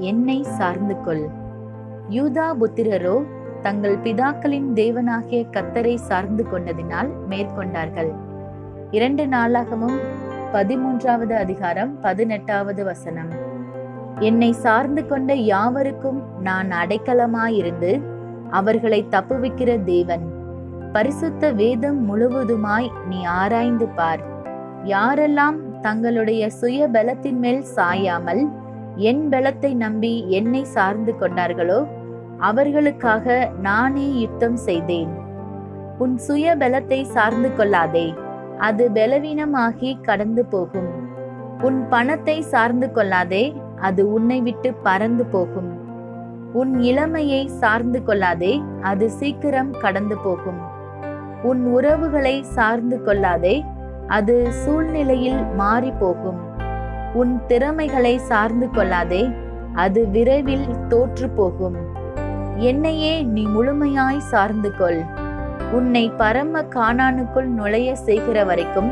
என்னை சார்ந்து கொள். யூதா புத்திரரோ தங்கள் பிதாக்களின் தேவனாகிய கத்தரை சார்ந்து கொண்டதினால் மேற்கொண்டார்கள். இரண்டு நாளாகவும் பதிமூன்றாவது அதிகாரம் பதினெட்டாவது வசனம். என்னை சார்ந்து கொண்ட யாவருக்கும் நான் அடைக்கலமாயிருந்து அவர்களை தப்புவிக்கிற தேவன். பரிசுத்த வேதம் முழுவதுமாய் நீ ஆராய்ந்து பார். யாரெல்லாம் தங்களுடைய சுய பலத்தின் மேல் சாயாமல் என் பலத்தை நம்பி என்னை சார்ந்து கொண்டார்களோ? அவர்களுக்காக நானே யுத்தம் செய்தேன். உன் சுய பலத்தை சார்ந்து கொள்ளாதே. அது பலவீனமாகி கடந்து போகும். உன் பணத்தை சார்ந்து கொள்ளாதே. அது உன்னை விட்டு பறந்து போகும். உன் இளமையை சார்ந்து கொள்ளாதே. அது சீக்கிரம் கடந்து போகும். உன் உறவுகளை சார்ந்து கொள்ளாதே. அது சூழ்நிலையில் மாறி போகும் உன் திறமைகளை சார்ந்து கொள்ளாதே அது விரைவில் தோற்று போகும் என்னையே நீ முழுமையாய் சார்ந்து கொள். உன்னை பரம காணானுக்குள் நுழைய செய்கிற வரைக்கும்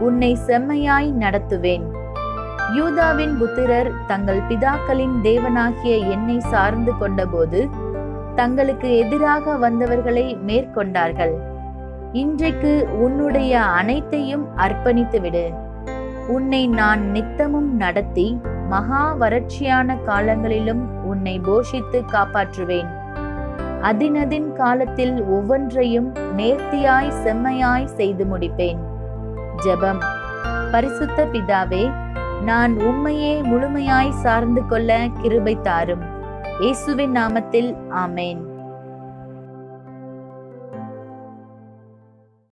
உன்னை செம்மையாய் நடத்துவேன். யூதாவின் புத்திரர் தங்கள் பிதாக்களின் தேவனாகிய என்னை சார்ந்து கொண்டபோது தங்களுக்கு எதிராக வந்தவர்களை மேற்கொண்டார்கள். இன்றைக்கு உன்னுடைய அனைத்தையும் அர்ப்பணித்துவிடு. உன்னை நான் நித்தமும் நடத்தி மகா வறட்சியான காலங்களிலும் உன்னை போஷித்து காப்பாற்றுவேன். அதினதின் காலத்தில் ஒவ்வொன்றையும் நேர்த்தியாய் செம்மையாய் செய்து முடிப்பேன். ஜெபம். பரிசுத்த பிதாவே நான் உண்மையே முழுமையாய் சார்ந்து கொள்ள கிருபை தாரும். இயேசுவின் நாமத்தில் ஆமேன்.